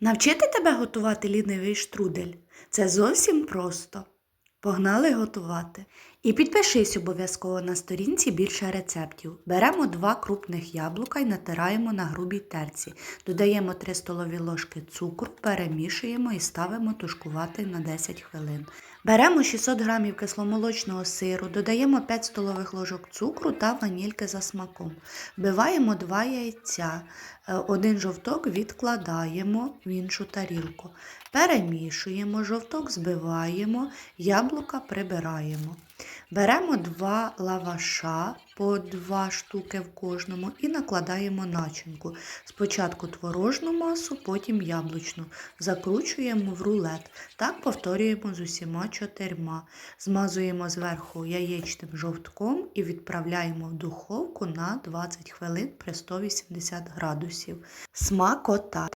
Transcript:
Навчити тебе готувати лінивий штрудель це зовсім просто. Погнали готувати. І підпишись обов'язково на сторінці більше рецептів. Беремо два крупних яблука і натираємо на грубій терці. Додаємо 3 столові ложки цукру, перемішуємо і ставимо тушкувати на 10 хвилин. Беремо 600 г кисломолочного сиру, додаємо 5 столових ложок цукру та ванільки за смаком. Вбиваємо 2 яйця, Е, один жовток відкладаємо в іншу тарілку. Перемішуємо, жовток збиваємо, яблука прибираємо. Беремо два лаваша по два штуки в кожному і накладаємо начинку. Спочатку творожну масу, потім яблучну. Закручуємо в рулет. Так повторюємо з усіма чотирма. Змазуємо зверху яєчним жовтком і відправляємо в духовку на 20 хвилин при 180 градусів. Смакота!